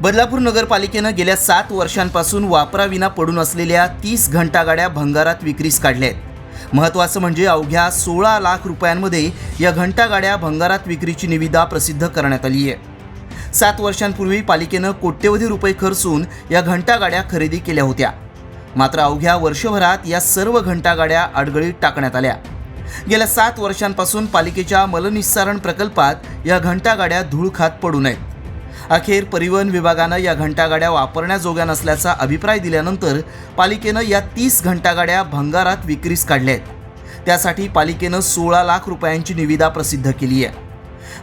बदलापूर नगरपालिकेनं गेल्या सात वर्षांपासून वापराविना पडून असलेल्या तीस घंटागाड्या भंगारात विक्रीस काढल्या आहेत महत्त्वाचं म्हणजे अवघ्या सोळा लाख रुपयांमध्ये या घंटागाड्या भंगारात विक्रीची निविदा प्रसिद्ध करण्यात आली आहे. सात वर्षांपूर्वी पालिकेनं कोट्यवधी रुपये खर्चून या घंटागाड्या खरेदी केल्या होत्या. मात्र अवघ्या वर्षभरात या सर्व घंटागाड्या अडगळीत टाकण्यात आल्या. गेल्या सात वर्षांपासून पालिकेच्या मलनिस्सारण प्रकल्पात या घंटागाड्या धूळ खात पडू नयेत. अखेर परिवहन विभागानं या घंटागाड्या वापरण्याजोग्या नसल्याचा अभिप्राय दिल्यानंतर पालिकेनं या तीस घंटागाड्या भंगारात विक्रीस काढल्या आहेत त्यासाठी पालिकेनं सोळा लाख रुपयांची निविदा प्रसिद्ध केली आहे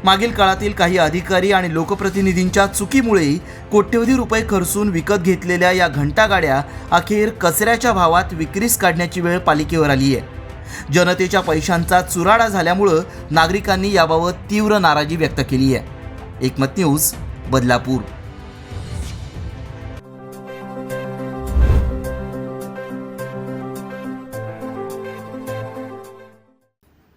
मागील काळातील काही अधिकारी आणि लोकप्रतिनिधींच्या चुकीमुळे कोट्यवधी रुपये खर्चून विकत घेतलेल्या या घंटागाड्या अखेर कचऱ्याच्या भावात विक्रीस काढण्याची वेळ पालिकेवर आली आहे जनतेच्या पैशांचा चुराडा झाल्यामुळं नागरिकांनी याबाबत तीव्र नाराजी व्यक्त केली आहे एकमत न्यूज बदलापूर.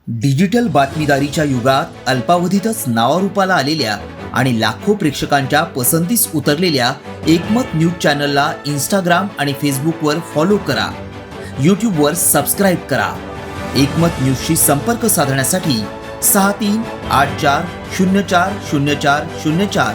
डिजिटल बातमीदारीच्या युगात अल्पावधीतच नावारूपाला आलेल्या आणि लाखो प्रेक्षकांच्या पसंतीस उतरलेल्या एकमत न्यूज चॅनलला इंस्टाग्राम आणि फेसबुकवर फॉलो करा. यूट्यूबवर सबस्क्राईब करा. एकमत न्यूजशी संपर्क साधण्यासाठी सहा तीन आठ चार शून्य चार शून्य चार शून्य चार